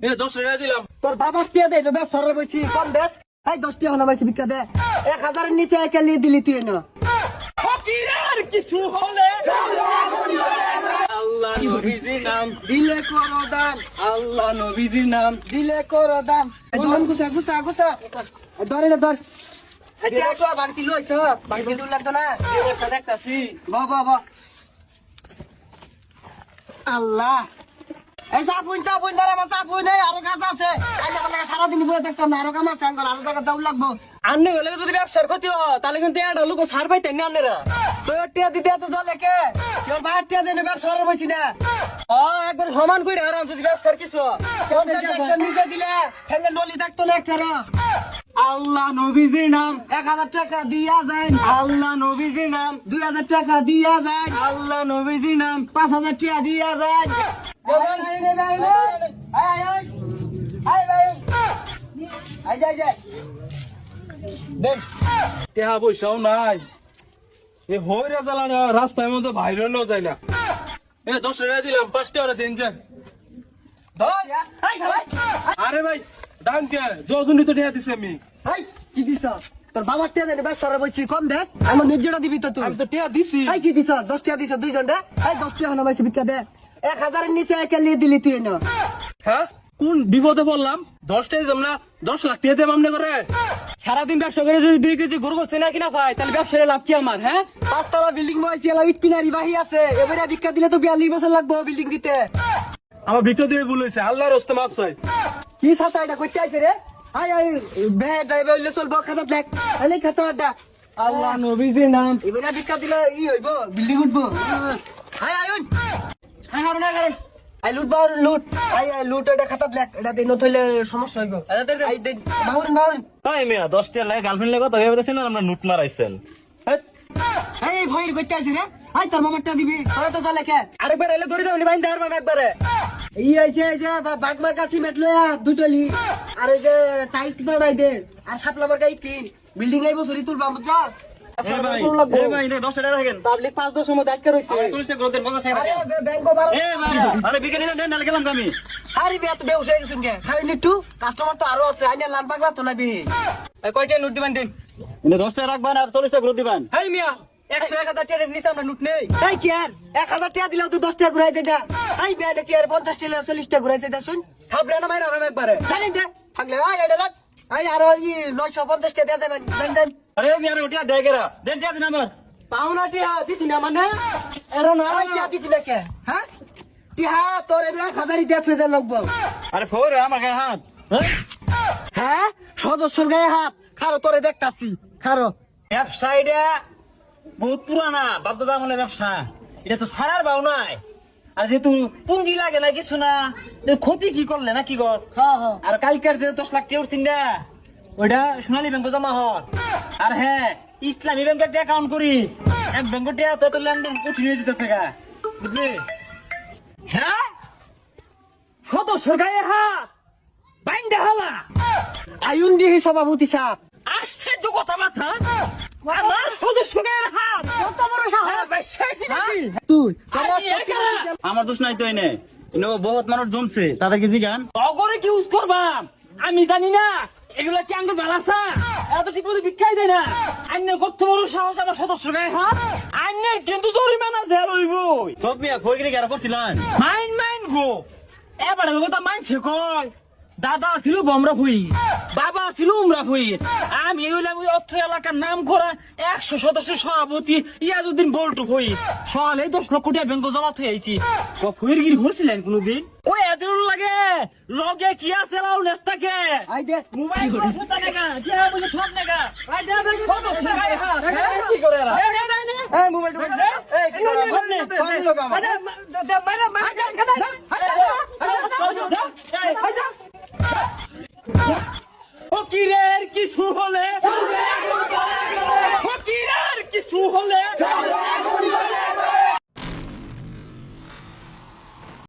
এ দশ টাকা দিলাম তোর বাবার টিয়া দে ব্যবসা বলছি কম দেশ এই দশ টিয়া হলো বেশি ভিক্ষা দে। এক হাজারের নিচে একে লিয়ে দিলি তুই না ফকিরের কিছু হলে আল্লাহ নাম। দিলে করো দান। আল্লাহ নবীজির নাম। দিলে করো দান। ধন গুছা গুছা গুছা। ধরে না ধর। এটা তো লইছ। বাড়তি দূর লাগতো না। দেখতাছি। বাহ বাহ বাহ আল্লাহ। এই সাপুন সাপুন ধরে আমার সাপুন এই আরও কাজ আছে। সারাদিন বয়ে থাকতাম না আরও কাম আছে আঙ্কল আরও টাকা দাউল লাগবো। আন্নে হলে যদি ব্যবসার ক্ষতি হয় তাহলে কিন্তু এটা লোক সার পাইতেন না আন্নেরা তোর টিয়া দিতে এত চলে কে? তোর বাইর টিয়া দেনে ব্যবসা করে বসি না। ও একবার সমান করে আরাম যদি ব্যবসার কিছু নিচে দিলে ঠেঙ্গে নলি থাকতো না একটা আল্লাহ নবীজির নাম। এক হাজার টাকা দিয়া যায় আল্লাহ নবীজির নাম। দুই হাজার টাকা দিয়া যায় আল্লাহ নবীজির নাম। পাঁচ হাজার টাকা দিয়া যায় টেহা পয়সাও নাই। এ হইরা জ্বালানো রাস্তার মধ্যে বাইরে নো যায় না। এ দশ টাকা দিলাম পাঁচ টাকা দিন যে আরে ভাই দাম কে? যজনই তো টেহা দিছে আমি। কি দিছ? তোর বাবার টিয়া দেনে ব্যবসা বলছি কম দেশ আমার নিজেরা দিবি তো তুই। আমি তো টেহা দিছি। কি দিছ? দশ দশ ভিক্ষা দে। এক হাজারের নিচে একে দিলি তুই না। হ্যাঁ? কোন বিপদে পড়লাম? দশ টাকা দিলাম না দশ লাখ টাকা দেব আমনে করে সারাদিন ব্যবসা করে যদি দুই কেজি গরু গোস্ত না কিনা পাই তাহলে ব্যবসায় লাভ কি আমার হ্যাঁ? পাঁচতলা বিল্ডিং এলা ইট বাহি আছে। এবারে ভিক্ষা দিলে তো বিয়াল্লিশ বছর লাগবে বিল্ডিং দিতে। আমার ভিতর দিয়ে ভুল হয়েছে আল্লাহর হস্তে মাপ চাই। কি সাথে এটা করতে আইছে রে? আই আই বে ড্রাইভার হইলে চলবো খাতা দেখ। আলে খাতা আড্ডা। আল্লাহ নবীজির নাম। এবারে ভিক্ষা দিলে ই হইব বিল্ডিং উঠবো। আই আই আই লুট বাউর লুট। আই আই লুট এটা খাতা দেখ এটা দিন থইলে সমস্যা হইব। আচ্ছা। আই দেন বাউরিন বাউরিন। তাই মেয়া দশটা লাগে গার্লফ্রেন্ড লাগে দেখছেন আর আমরা নুট মারাইছেন। এই ভয়ের করতে আইছে রে। আই তোর মামারটা দিবি। তোরা তো চলে কে? আরেকবার এলে ধরে যাবনি বাইন দেওয়ার মাম একবারে। এই আইছে এই যে বাগমার কাছে মেটলয়া দুটলি আর এই যে টাইলস বাড়াই দে। আর সাপলা বাগাই কিন বিল্ডিং আইবো সরি তুলবা বুঝছ এ ভাই এ ভাই নে দশটা টাকা রাখেন। পাবলিক পাঁচ দশের মধ্যে আটকে রয়েছে চল্লিশ গ্রোথ দেন পঞ্চাশ টাকা আরে রাখেন ব্যাংক বারো এ ভাই আরে বিকেলে দেন নালে গেলাম তো আমি। আরে বে তো বেউস হয়ে গেছুন কে খালি নিটু কাস্টমার তো আরও আছে আইনা লাল পাগলা তো নাবি। কয়টা নোট দিবেন দিন? দশ টাকা রাখবেন আর চল্লিশ টাকা দিবেন। হেই মিয়া একশো এক হাজার টাকার নিচে আমরা নোট নেই। এই কি আর? এক হাজার টাকা দিলেও তো দশ টাকা ঘুরাই দে না। এই বে কি আর পঞ্চাশ টাকা চল্লিশ টাকা ঘুরাইছে দে শুন থাপলে না মাইরা একবারে। জানি দে থাকলে আই এটা আই আরও ই নয়শো পঞ্চাশ টাকা দেওয়া যাবেন দেন দেন। আরে মিয়া রে ওটিয়া দেয় গেরা। দেন টিয়া দিন আমার। পাওনা টিয়া দিছি না মানে? এরো না। আই টিয়া দিছি নাকি হ্যাঁ? টিহা তোর এটা এক হাজারই দেওয়া থুয়ে যায় লাগবো আরে ফোর আমার গায়ে হাত। হ্যাঁ? হ্যাঁ? সদস্যর গায়ে হাত। খারো তোরে দেখতাছি। খারো। ব্যবসা এটা বহুত পুরানা বাপদাদা আমলের ব্যবসা। এটা তো সারার বাউ নাই। আর যেহেতু পুঁজি লাগে না কিছু না ক্ষতি কি করলে না কি গছ? হ্যাঁ হ্যাঁ আর কালকার যে দশ লাখ টাকা উঠছেন ওইটা সোনালী ব্যাংকে জমা হন আর হ্যাঁ ইসলামী ব্যাংকে একটা অ্যাকাউন্ট করি। এক ব্যাংকে টাকা তো লেনদেন কঠিন হয়ে যেতেছে গা। বুঝলি? হ্যাঁ? সদস্যর গায়ে হাত! বাইন্দা হালা! আয়ুন দিহি সভাপতি সাহেব। আশ্চর্য কথা মাথা আমার সদস্য গায়ে হাত! কত বড় সাহস? হ্যাঁ, ভাই, তুই আমি একা। আমার দোষ নাই তো এনে। বহুত মানুষ জমছে তাদেরকে জিগান অগরে কি ইউজ করবা? আমি জানি না এগুলা কি আঙ্গুর বালাসা এত তো ঠিক মতো ভিক্ষাই দেয় না। আন্য কত বড় সাহস আমার সদস্য গায়ে হাত। আন্য কিন্তু জরিমানা জেল হইব সব মিয়া কই গেলে গেরা করছিলেন মাইন মাইন গো। এবারে মাইন মানছে কয়? দাদা ছিল বমরা ফুই বাবা ছিল উমরা ফুই আমি হইলাম ওই অত্র এলাকার নাম করা একশো সদস্য সভাপতি ইয়াজুদ্দিন বল্টু ফুই সকালে দশ লক্ষ টাকা ব্যাংক জমা থই আইছি ফুয়ের গিরি হয়েছিলেন কোনোদিন ওই এদিন লাগে লগে কি আছে লাউ নেস্তাকে আই দে মোবাইল কথা নেগা কি বুঝে সব নেগা আই দে দে সদস্য গায়ে হাত হ্যাঁ? কি করে এরা এই, মোবাইল এই কি করে লোক আমার ফকিরের কিছু হলে ফকিরের কিছু হলে